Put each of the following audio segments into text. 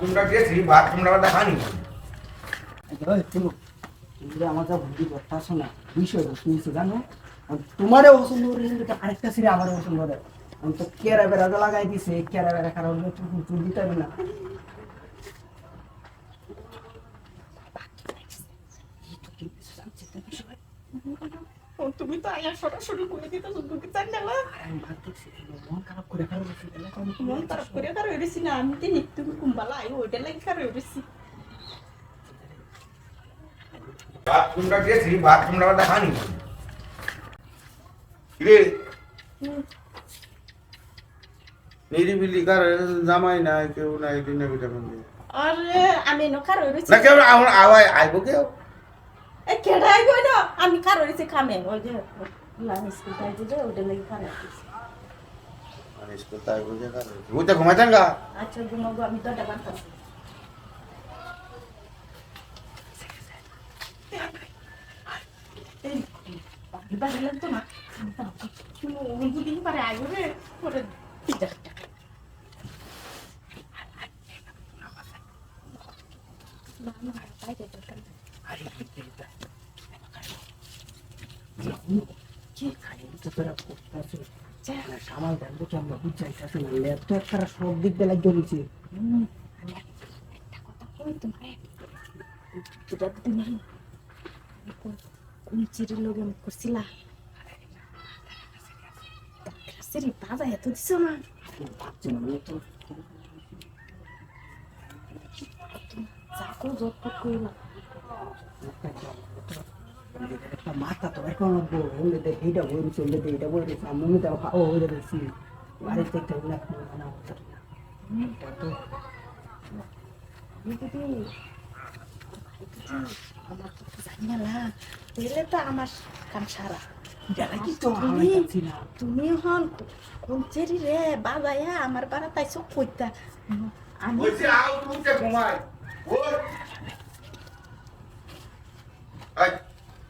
বাথরুমটা গেছি, বাথরুমটা দেখানি। শুনো যা ভুল করতেছো না বিষয় শুনছো জানো? তোমারে পছন্দ করে কিন্তু আরেকটা সিরে আমারও তো কেরা বেড়া লাগাই দিছে কেরা বেড়া হবে না। তুমি তো আয়া সরাসরি করে দিতে চার নেলা আমি মন খারাপ করে খারাপ মন খারাপ করে কারও না আমি তো নিত্য কুম্বালা আই ওইটা লাগে কারও এরেছি বাথরুমটা গেছি বাথরুমটা দেখানি। রে নিরিবিলি কার জামাই নাই কেউ নাই দিনে দিয়ে আরে আমি ন কারও এরেছি না কেউ আমার আওয়াজ আইব কেউ? কেডাই গই না? আমি কারও এরেছি খামে। ওই যে লামি স্কুল তাই লাগে স্কুল বুঝে কার বুঝে ঘুমাইতেন গা? আচ্ছা ঘুমাবো আমি তো ডাবার খাচ্ছি না দুদিন পরে আগে পরে কি খাই তো তোরা করতেছো সামাল দেন তো আমরা বুঝাইতেছি না ল্যাব তো একটা সব দিক বেলা জ্বলছে কোন চিড়ির লোক আমি করছিলা সিরি বাবা এত দিছ না ভাবছি না আমি তো একটা মাথা তো এখন হলে দেখ এইটা বই রয়েছে হলে দেখ এইটা বই রয়েছে আমি হয়ে না না তো আমার তো জানি না পেলে তো আমার কাম সারা তুমি হন কোন চেরি রে বাবায়া আমার বাড়া তাই সব কইতা আমি বলছি আও তুমি ঘুমাই ওই আই ওকে কি করছ না বলছি আর বুঝতে ঘুমাই আরে না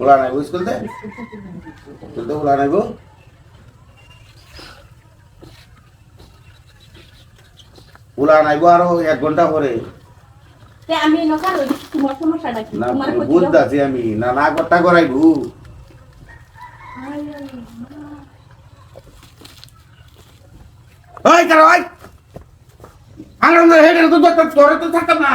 ওলা নাই স্কুল তে স্কুল তে ওলা নাইব ওলা নাইব আরও এক ঘণ্টা পরে। আমি না না করতা করাইবু। আনন্দ হেডে তো তোরে তো থাকতাম না।